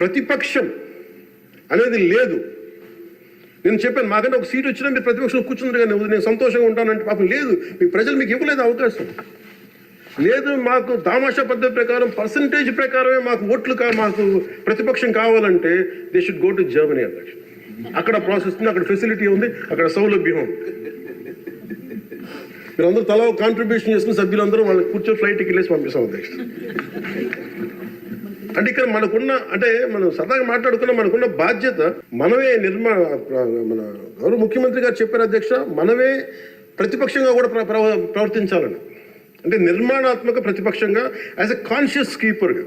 ప్రతిపక్షం అనేది లేదు. నేను చెప్పాను మాకంటే ఒక సీట్ వచ్చినా మీరు ప్రతిపక్షంలో కూర్చున్నారు కానీ నేను సంతోషంగా ఉంటానంటే పాపం లేదు. మీ ప్రజలు మీకు ఇవ్వలేదు అవకాశం. లేదు మాకు దామాషా పద్ధతి ప్రకారం పర్సంటేజ్ ప్రకారమే మాకు ఓట్లు కా మాకు ప్రతిపక్షం కావాలంటే they should go to Germany అధ్యక్ష. అక్కడ ప్రాసెస్ ఉంది అక్కడ ఫెసిలిటీ ఉంది అక్కడ సౌలభ్యం ఉంది. మీరందరూ తలా కాంట్రిబ్యూషన్ చేసుకుని సభ్యులందరూ వాళ్ళకి కూర్చొని ఫ్లైట్ వెళ్ళేసి పంపిస్తాం అధ్యక్ష. అంటే ఇక్కడ మనకున్న అంటే మనం సరదాగా మాట్లాడుకున్న మనకున్న బాధ్యత మనమే నిర్మా మన గౌరవ ముఖ్యమంత్రి గారు చెప్పారు అధ్యక్ష మనమే ప్రతిపక్షంగా కూడా ప్ర- ప్రవర్తించాలని. అంటే నిర్మాణాత్మక ప్రతిపక్షంగా యాజ్ ఎ కాన్షియస్ కీపర్గా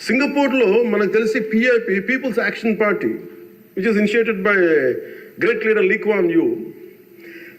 సింగపూర్లో మనకు తెలిసి PIP people's action party which is initiated by great leader Lee Kuan Yew